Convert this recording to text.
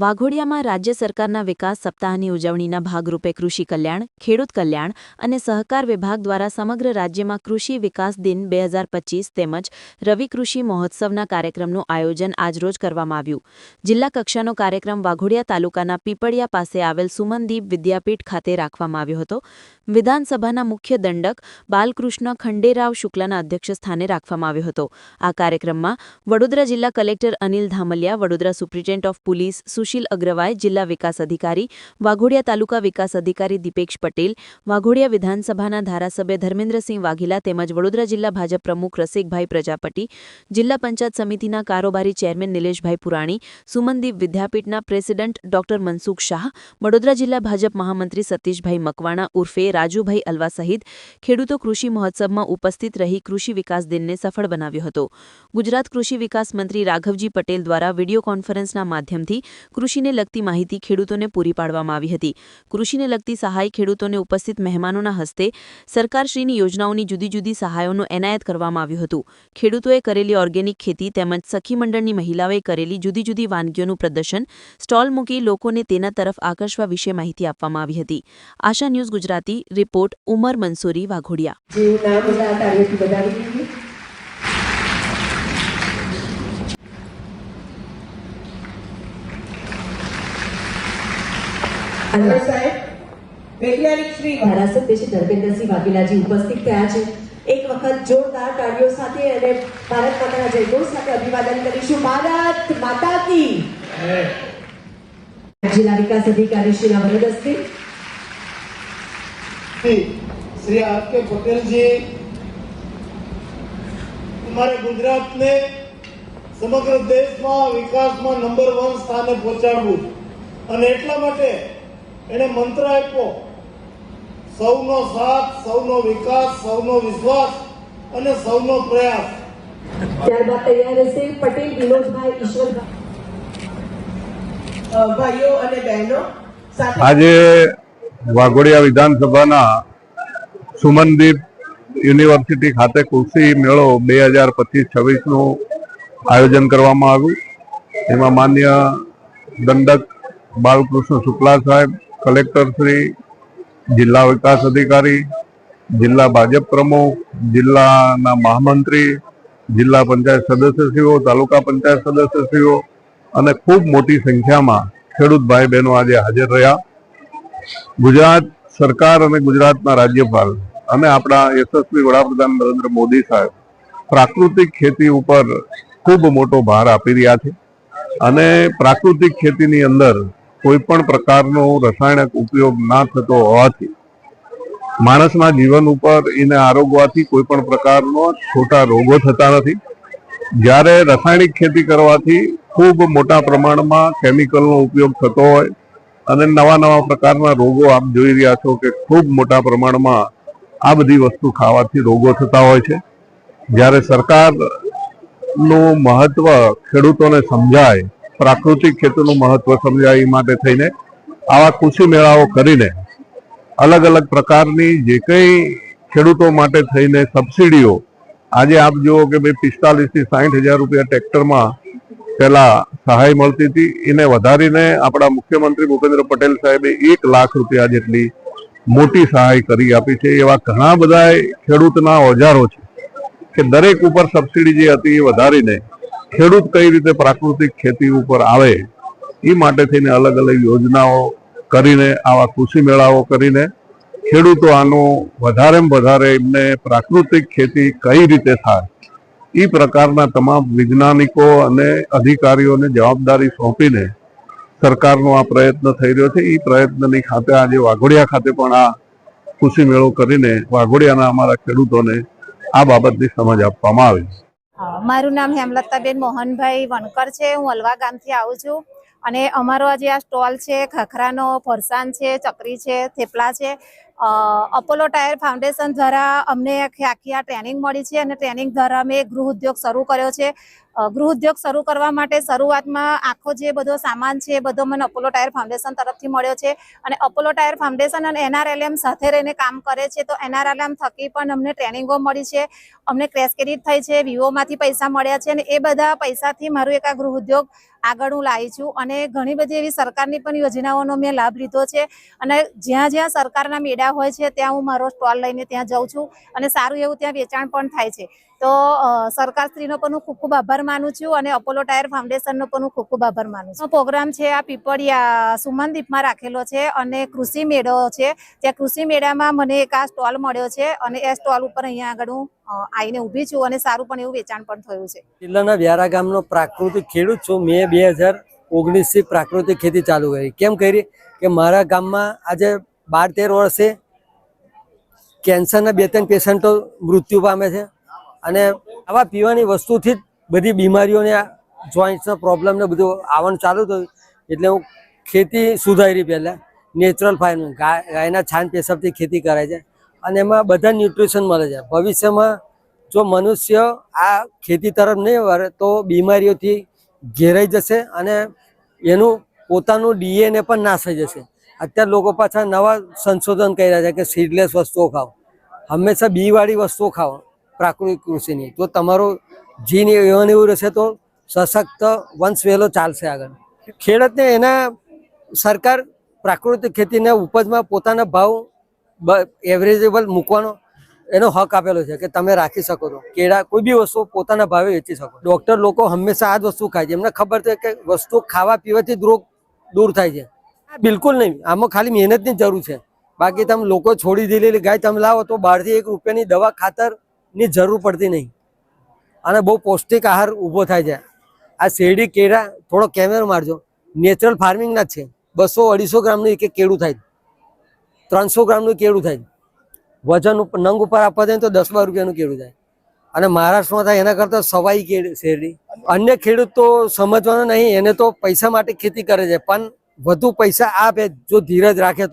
વાઘોડિયામાં રાજ્ય સરકારના વિકાસ સપ્તાહની ઉજવણીના ભાગરૂપે કૃષિ કલ્યાણ, ખેડૂત કલ્યાણ અને સહકાર વિભાગ દ્વારા સમગ્ર રાજ્યમાં કૃષિ વિકાસ દિન બે હજાર પચીસ તેમજ રવિ કૃષિ મહોત્સવના કાર્યક્રમનું આયોજન આજરોજ કરવામાં આવ્યું. જિલ્લા કક્ષાનો કાર્યક્રમ વાઘોડિયા તાલુકાના પીપળિયા પાસે આવેલ સુમનદીપ વિદ્યાપીઠ ખાતે રાખવામાં આવ્યો હતો. વિધાનસભાના મુખ્ય દંડક બાલકૃષ્ણ ખંડેરાવ શુક્લાના અધ્યક્ષસ્થાને રાખવામાં આવ્યો હતો. આ કાર્યક્રમમાં વડોદરા જિલ્લા collector Anil Dhamaliya, Vadodara superintendent of police Sushil Agarwal જિલ્લા વિકાસ અધિકારી વાઘોડિયા તાલુકા વિકાસ અધિકારી દીપેશ પટેલ વાઘોડિયા વિધાનસભાના ધારાસભ્ય ધર્મેન્દ્રસિંહ વાઘેલા તેમજ વડોદરા જિલ્લા ભાજપ પ્રમુખ રસિકભાઈ પ્રજાપતિ, જિલ્લા પંચાયત સમિતિના કારોબારી ચેરમેન નિલેશભાઈ પુરાણી, સુમનદીપ વિદ્યાપીઠના પ્રેસિડન્ટ ડોક્ટર મનસુખ શાહ, વડોદરા જિલ્લા ભાજપ મહામંત્રી સતીશભાઈ મકવાણા ઉર્ફે રાજુભાઈ અલવા સહિત ખેડૂતો કૃષિ મહોત્સવમાં ઉપસ્થિત રહી કૃષિ વિકાસ દિનને સફળ બનાવ્યો હતો. ગુજરાત કૃષિ વિકાસ મંત્રી રાઘવજી પટેલ દ્વારા વીડિયો કોન્ફરન્સના માધ્યમથી કૃષિને લગતી માહિતી ખેડૂતોને પૂરી પાડવામાં આવી હતી. કૃષિને લગતી સહાય ખેડૂતોને ઉપસ્થિત મહેમાનોના હસ્તે સરકારશ્રીની યોજનાઓની જુદી જુદી સહાયોનું એનાયત કરવામાં આવ્યું હતું. ખેડૂતોએ કરેલી ઓર્ગેનિક ખેતી તેમજ સખી મંડળની મહિલાઓએ કરેલી જુદી જુદી વાનગીઓનું પ્રદર્શન, સ્ટોલ મૂકી લોકોને તેના તરફ આકર્ષવા વિશે માહિતી આપવામાં આવી હતી. આશા ન્યૂઝ ગુજરાતી, રિપોર્ટ ઉમર મંસૂરી વાઘોડિયા. અંદર સાહેબ વૈજ્ઞાનિક શ્રી ધારાસભ્ય ધર્મેન્દ્રસિંહ વાઘેલાજી ઉપસ્થિત થયા છે. એક વખત જોરદાર તાળીઓ સાથે અને ભારત માતાના સાથે અભિવાદન કરીશું. ભારત માતા કી જિલ્લા શ્રી અમર દસ્તી શ્રી આર કે પટેલજી સમગ્ર દેશમાં વિકાસમાં નંબર વન સ્થાને પહોંચાડવું અને એટલા માટે એણે મંત્ર આપ્યો. સૌનો સાથ સૌનો વિકાસ સૌનો વિશ્વાસ અને સૌનો પ્રયાસ. ત્યારબાદ તૈયાર રહેશે પટેલ વિનોદભાઈ ઈશ્વરભાઈ ભાઈઓ અને બહેનો આજે વાઘોડિયા વિધાનસભાના સુમનદીપ યુનિવર્સિટી ખાતે કૃષિ મેળો બે હજાર પચીસ છવ્વીસનું આયોજન કરવામાં આવ્યું. એમાં માન્ય દંડક બાલકૃષ્ણ શુક્લા સાહેબ કલેક્ટર શ્રી, જિલ્લા વિકાસ અધિકારી, જિલ્લા ભાજપ પ્રમુખ, જિલ્લાના મહામંત્રી, જિલ્લા પંચાયત સદસ્યશ્રીઓ, તાલુકા પંચાયત સદસ્યશ્રીઓ અને ખૂબ મોટી સંખ્યામાં ખેડૂત ભાઈ બહેનો આજે હાજર રહ્યા. ગુજરાત સરકાર અને ગુજરાતના રાજ્યપાલ અને આપણા યશસ્વી વડાપ્રધાન નરેન્દ્ર મોદી સાહેબ પ્રાકૃતિક ખેતી ઉપર ખૂબ મોટો ભાર આપી રહ્યા છે. અને પ્રાકૃતિક ખેતીની અંદર કોઈ પણ પ્રકારનો રસાયણિક ઉપયોગ ના થતો હોવાથી માણસના જીવન ઉપર એને આરોગવાથી કોઈ પણ પ્રકારનો છોટા રોગો થતા નથી. જ્યારે રાસાયણિક ખેતી કરવાથી ખૂબ મોટા પ્રમાણમાં કેમિકલનો ઉપયોગ થતો હોય અને નવા નવા પ્રકારના રોગો આપ જોઈ રહ્યા છો કે ખૂબ મોટા પ્રમાણમાં આ બધી વસ્તુ ખાવાથી રોગો થતા હોય છે. જ્યારે સરકારનું મહત્વ ખેડૂતોને સમજાય પ્રાકૃતિક ખેતીનું મહત્વ સમજાય એ માટે થઈને આવા કૃષિ મેળાઓ કરીને અલગ અલગ પ્રકારની જે કંઈ ખેડૂતો માટે થઈને સબસિડીઓ, આજે આપ જુઓ કે ભાઈ પિસ્તાલીસથી સાહીઠ હજાર રૂપિયા ટ્રેક્ટરમાં પહેલાં સહાય મળતી હતી. એને વધારીને આપણા મુખ્યમંત્રી ભૂપેન્દ્ર પટેલ સાહેબે એક લાખ રૂપિયા જેટલી મોટી સહાય કરી આપી છે. એવા ઘણા બધા ખેડૂતના ઓજારો છે કે દરેક ઉપર સબસિડી જે હતી એ વધારીને ખેડૂત કઈ રીતે પ્રાકૃતિક ખેતી ઉપર આવે એ માટે થઈને અલગ અલગ યોજનાઓ કરીને આવા કૃષિ મેળાઓ કરીને ખેડૂતો આનો વધારે વધારે એમને પ્રાકૃતિક ખેતી કઈ રીતે થાય એ પ્રકારના તમામ વૈજ્ઞાનિકો અને અધિકારીઓને જવાબદારી સોંપીને સરકારનો આ પ્રયત્ન થઈ રહ્યો છે. એ પ્રયત્નની ખાતે આજે વાઘોડિયા ખાતે પણ આ કૃષિ મેળો કરીને વાઘોડિયાના અમારા ખેડૂતોને આ બાબતની સમજ આપવામાં આવી. હા, મારું નામ હેમલતાબેન મોહનભાઈ વણકર છે. હું અલવા ગામથી આવું છું. અને અમારો આજે આ સ્ટોલ છે, ખાખરાનો, ફરસાણ છે, ચકરી છે, થેપલા છે. અપોલો ટાયર ફાઉન્ડેશન દ્વારા અમને આખી આખી આ ટ્રેનિંગ મળી છે અને ટ્રેનિંગ દ્વારા અમે ગૃહ ઉદ્યોગ શરૂ કર્યો છે. ગૃહ ઉદ્યોગ શરૂ કરવા માટે શરૂઆતમાં આખો જે બધો સામાન છે, એ બધો મને અપોલો ટાયર ફાઉન્ડેશન તરફથી મળ્યો છે. અને અપોલો ટાયર ફાઉન્ડેશન અને એનઆરએલએમ સાથે રહીને કામ કરે છે, તો એનઆરએલએમ થકી પણ અમને ટ્રેનિંગો મળી છે. અમને ક્રેશ ક્રેડિટ થઈ છે, વિવોમાંથી પૈસા મળ્યા છે અને એ બધા પૈસાથી મારું એક આ ગૃહ ઉદ્યોગ આગળ હું લાવી છું. અને ઘણી બધી એવી સરકારની પણ યોજનાઓનો મેં લાભ લીધો છે. અને જ્યાં જ્યાં સરકારના મેળા હોય છે, ત્યાં હું મારો સ્ટોલ લઈને ત્યાં જાઉં છું અને સારું એવું ત્યાં વેચાણ પણ થાય છે. તો સરકાર સરકારશ્રીનો પણ હું ખૂબ ખૂબ આભાર માનું છું અને અપોલો ટાયર ફાઉન્ડેશનનો પણ હું ખૂબ ખૂબ આભાર માનું છું. પ્રોગ્રામ છે, આ પીપળિયા સુમનદીપમાં રાખેલો છે અને કૃષિ મેળો છે. ત્યાં કૃષિ મેળામાં મને એક આ સ્ટોલ મળ્યો છે અને એ સ્ટોલ ઉપર અહીંયા આગળ હું આવીને ઊભી છું અને સારું પણ એવું વેચાણ પણ થયું છે. જિલ્લાના વ્યારા ગામનો પ્રાકૃતિક ખેડૂત છું. મેં બે હજાર ઓગણીસથી પ્રાકૃતિક ખેતી ચાલુ કરી. કેમ કરી? કે મારા ગામમાં આજે બાર તેર વર્ષે કેન્સરના બે ત્રણ પેશન્ટો મૃત્યુ પામે છે. અને આવા પીવાની વસ્તુથી જ બધી બીમારીઓને જોઈન્ટ્સનો પ્રોબ્લેમ ને બધું આવવાનું ચાલુ થયું. એટલે હું ખેતી સુધારી પહેલાં. નેચરલ ફાર્મિંગ ગાય, ગાયના છાન પેશાબથી ખેતી કરાય છે. અને એમાં બધા ન્યુટ્રિશન મળે છે. ભવિષ્યમાં જો મનુષ્ય આ ખેતી તરફ નહીં વળે, તો બીમારીઓથી ઘેરાઈ જશે અને એનું પોતાનું ડીએનએ પણ નાશ થઈ જશે. અત્યારે લોકો પાછા નવા સંશોધન કરી રહ્યા છે કે સીડલેસ વસ્તુઓ ખાઓ. હંમેશા બીવાળી વસ્તુઓ ખાઓ. પ્રાકૃતિક કૃષિની. તો તમારો જીન એવન એવું રહેશે તો સશક્ત વંશ વહેલો ચાલશે આગળ. ખેડૂતને એના સરકાર પ્રાકૃતિક ખેતીના ઉપજમાં પોતાના ભાવ એવરેજેબલ મૂકવાનો એનો હક આપેલો છે કે તમે રાખી શકો છો. કેળા કોઈ બી વસ્તુ પોતાના ભાવે વેચી શકો. ડૉક્ટર લોકો હંમેશા આ જ વસ્તુ ખાય છે. એમને ખબર છે કે વસ્તુ ખાવા પીવાથી રોગ દૂર થાય છે. બિલકુલ નહીં. આમાં ખાલી મહેનતની જરૂર છે. બાકી તમે લોકો છોડી દીધેલી ગાય તમે લાવો તો બહારથી એક રૂપિયાની દવા ખાતરની જરૂર પડતી નહીં. અને બહુ પૌષ્ટિક આહાર ઊભો થાય છે. આ શેરડી કેળા થોડો કેમેરો મારજો. નેચરલ ફાર્મિંગના જ છે. બસો અઢીસો ગ્રામનું એક એક કેળું થાય. ત્રણસો ગ્રામનું કેળું થાય. વજન ઉપર નંગ ઉપર આપવા જાય તો દસ બાર રૂપિયાનું કેળું થાય. અને મહારાષ્ટ્રમાં થાય એના કરતાં સવાઈ કેળ, શેરડી. અન્ય ખેડૂત તો સમજવાનો નહીં, એને તો પૈસા માટે ખેતી કરે છે. પણ વધુ પૈસા આપે જો ધીરજ રાખે તો.